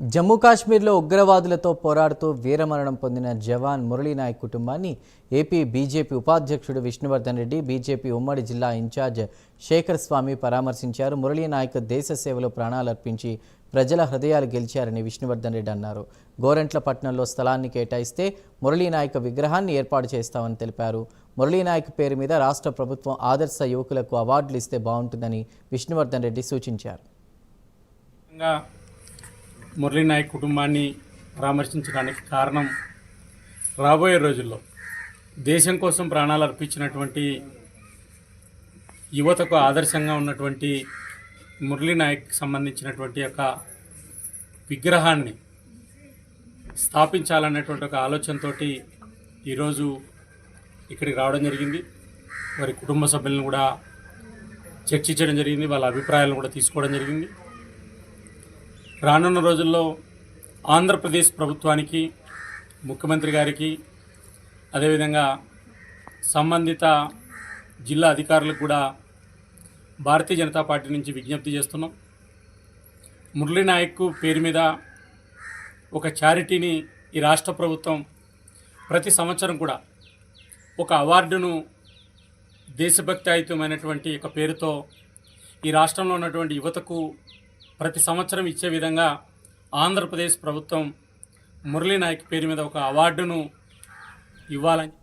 జమ్మూ కాశ్మీర్లో ఉగ్రవాదులతో పోరాడుతూ వీరమరణం పొందిన జవాన్ మురళీనాయక్ కుటుంబాన్ని ఏపీ బీజేపీ ఉపాధ్యక్షుడు విష్ణువర్ధన్ రెడ్డి బీజేపీ ఉమ్మడి జిల్లా ఇన్ఛార్జ్ శేఖర్ స్వామి పరామర్శించారు. మురళీనాయక్ దేశ సేవలో ప్రాణాలర్పించి ప్రజల హృదయాలు గెలిచారని విష్ణువర్ధన్ రెడ్డి అన్నారు. గోరెంట్లపట్నంలో స్థలాన్ని కేటాయిస్తే మురళీనాయక్ విగ్రహాన్ని ఏర్పాటు చేస్తామని తెలిపారు. మురళీనాయక్ పేరు మీద రాష్ట్ర ప్రభుత్వం ఆదర్శ యువకులకు అవార్డులు ఇస్తే బాగుంటుందని విష్ణువర్ధన్ రెడ్డి సూచించారు. మురళీనాయక్ కుటుంబాన్ని పరామర్శించడానికి కారణం రాబోయే రోజుల్లో దేశం కోసం ప్రాణాలు అర్పించినటువంటి యువతకు ఆదర్శంగా ఉన్నటువంటి మురళీనాయక్ సంబంధించినటువంటి ఒక విగ్రహాన్ని స్థాపించాలన్నటువంటి ఒక ఆలోచనతో ఈరోజు ఇక్కడికి రావడం జరిగింది. వారి కుటుంబ సభ్యులను కూడా చర్చించడం జరిగింది. వాళ్ళ అభిప్రాయాలను కూడా తీసుకోవడం జరిగింది. రానున్న రోజుల్లో ఆంధ్రప్రదేశ్ ప్రభుత్వానికి ముఖ్యమంత్రి గారికి అదేవిధంగా సంబంధిత జిల్లా అధికారులకు కూడా భారతీయ జనతా పార్టీ నుంచి విజ్ఞప్తి చేస్తున్నాం. మురళీ నాయక్ పేరు మీద ఒక చారిటీని ఈ రాష్ట్ర ప్రభుత్వం ప్రతి సంవత్సరం కూడా ఒక అవార్డును దేశభక్తి ఆయుతమైనటువంటి ఒక పేరుతో ఈ రాష్ట్రంలో ఉన్నటువంటి యువతకు ప్రతి సంవత్సరం ఇచ్చే విధంగా ఆంధ్రప్రదేశ్ ప్రభుత్వం మురళీ నాయక్ పేరు మీద ఒక అవార్డును ఇవ్వాలని